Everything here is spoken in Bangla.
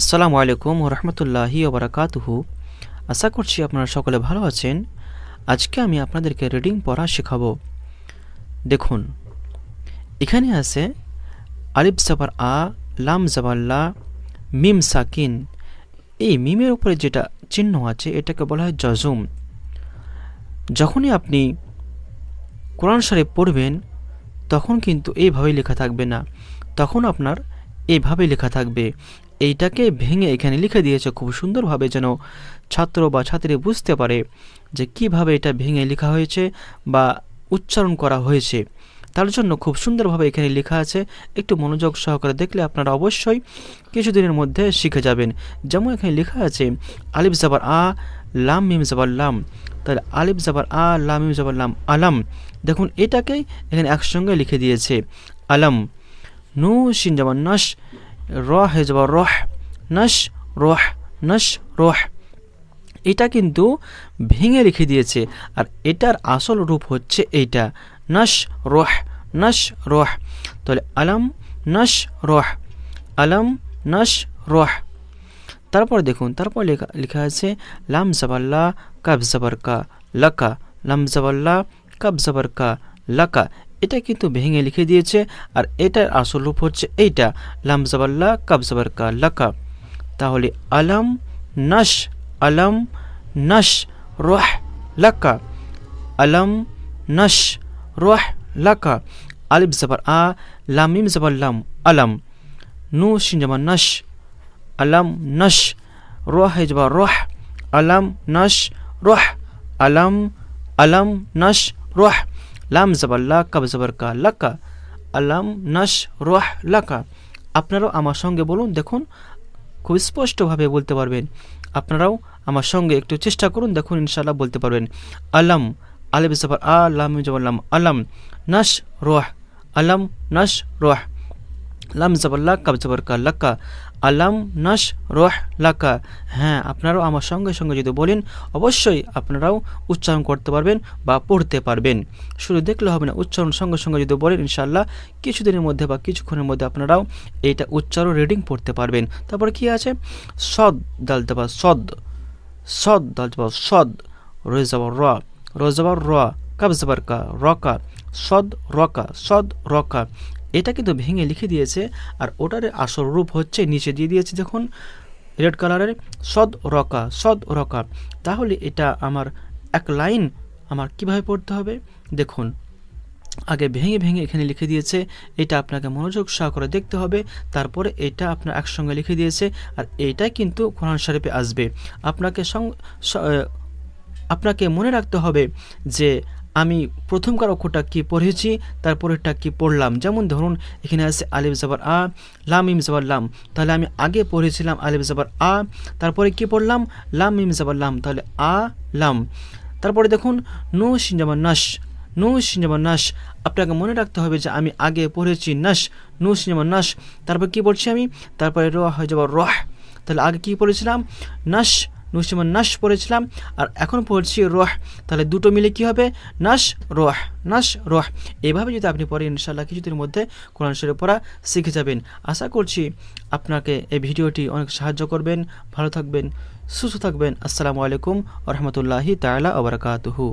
আসসালামু আলাইকুম রহমতুল্লাহি ওবরাকাতুহু। আশা করছি আপনারা সকলে ভালো আছেন। আজকে আমি আপনাদেরকে রিডিং পড়া শেখাবো। দেখুন, এখানে আছে, আলিফ জাবার আ, লাম জাবাল্লা মিম সাকিন। এই মিমের উপরে যেটা চিহ্ন আছে, এটাকে বলা হয় জজুম। যখনই আপনি কোরআন শরীফ পড়বেন, তখন কিন্তু এইভাবেই লেখা থাকবে না। তখন আপনার এইভাবে লেখা থাকবে। এইটাকে ভেঙে এখানে লিখে দিয়েছে খুব সুন্দরভাবে যেন ছাত্র বা ছাত্রী বুঝতে পারে যে কীভাবে এটা ভেঙে লেখা হয়েছে বা উচ্চারণ করা হয়েছে। তার জন্য খুব সুন্দরভাবে এখানে লেখা আছে। একটু মনোযোগ সহকারে দেখলে আপনারা অবশ্যই কিছুদিনের মধ্যে শিখে যাবেন। যেমন এখানে লেখা আছে, আলিফ জাবার আ, লাম মিম জাবার লাম। তাহলে আলিফ জাবার আ, লাম মিম জাবার লাম, আলাম। দেখুন এটাকেই এখানে একসঙ্গে লিখে দিয়েছে, আলাম। নু, শিন জাবার নাস। র হে যাবার রহ নাস রহ নাস রহ। এটা কিন্তু ভেঙে লিখে দিয়েছে। আর এটার আসল রূপ হচ্ছে এইটা। নাস রহ নাস রহ। তাহলে আলম নাস রহ। আলম নাস রহ। তারপর দেখুন, তারপর লেখা লেখা আছে, লাম জাবাল্লা কাব জাবার কা লাকা লাম জাবাল্লা কাব কা লাকা এটা কিন্তু ভেঙে লিখে দিয়েছে, আর এটার আসল রূপ হচ্ছে এইটা, লাম জাবাল্লা কাব কা লাকা তাহলে আলাম নাস আলাম নাস রোহ লাকা আলাম নাস রহ লাকা আলিফ জাবার আ, লাম, মিম জাবার লাম, আলাম। নু জাবার নাস আলাম নাস রহ জাবার রহ, আলাম নাস রহ, আলাম আলাম নাস রহ। লাম জাবাল্লা কাব জবর কা লাকা আলাম নাশ রোহ লাকা আপনারাও আমার সঙ্গে বলুন, দেখুন, খুব স্পষ্টভাবে বলতে পারবেন। আপনারাও আমার সঙ্গে একটু চেষ্টা করুন, দেখুন ইনশাল্লাহ বলতে পারবেন। আলাম আলিফ জবর আ, লাম জাবাল্লাম আলাম নাশ রোহ। আলাম নাশ রহ। লাম জাবাল্লা কাব জাবার কা লাকা আলাম নাস রহ লাকা হ্যাঁ আপনারাও আমার সঙ্গে সঙ্গে যদি বলেন, অবশ্যই আপনারাও উচ্চারণ করতে পারবেন বা পড়তে পারবেন। শুধু দেখলে হবে না, উচ্চারণ সঙ্গে সঙ্গে যদি বলেন ইনশাল্লাহ কিছুদিনের মধ্যে বা কিছুক্ষণের মধ্যে আপনারাও এইটা উচ্চারণ, রিডিং পড়তে পারবেন। তারপরে কি আছে? সদ দাল দেবা, সদ। সদ দাল দেবা, সদ। রয়ে যাবার র। রয়ে যাবার র। কাব যাবার কা রকা সদ রকা সদ রকা এটা কিন্তু ভেঙে লিখে দিয়েছে, আর ওটার আসল রূপ হচ্ছে নিচে দিয়ে দিয়েছে দেখুন, রেড কালারের সদ রকা সদ রকা। তাহলে এটা আমার এক লাইন আমার কীভাবে পড়তে হবে? দেখুন, আগে ভেঙে ভেঙে এখানে লিখে দিয়েছে, এটা আপনাকে মনোযোগ সহকারে দেখতে হবে, তারপরে এটা আপনার একসঙ্গে লিখে দিয়েছে, আর এইটাই কিন্তু কোরআন শরীফে আসবে। আপনাকে আপনাকে মনে রাখতে হবে যে আমি প্রথমকার অক্ষরটা কি পড়েছি, তারপরেরটা কি পড়লাম? যেমন ধরুন, এখানে আছে আলিফ জাবার আ, লাম ইম জাবার লাম। তাহলে আমি আগে পড়েছিলাম আলিফ জাবার আ, তারপরে কি পড়লাম? লাম ইম জাবার লাম। তাহলে আ, লাম। তারপরে দেখুন, নো সিন জাবার নাস। নু সিন জাবার নাস। আপনাকে মনে রাখতে হবে যে আমি আগে পড়েছি নাস, নো সিন জাবার নাস। তারপর কি পড়ছি আমি? তারপরে র হয়ে যাবার রহ। তাহলে আগে কি পড়েছিলাম? নাস নুসিমান নাস পড়েছিলাম, আর এখন পড়ছি রহ। তাহলে দুটো মিলে কি হবে? নাস রহ নাস রহ। এভাবে যদি আপনি পড়েন ইনশাল্লাহ কিছুদিনের মধ্যে কোরআন শরীর পড়া শিখে যাবেন। আশা করছি আপনাকে এই ভিডিওটি অনেক সাহায্য করবেন। ভালো থাকবেন, সুস্থ থাকবেন। আসসালামু আলাইকুম রহমতুল্লাহি তালা ওবরাকাতুহু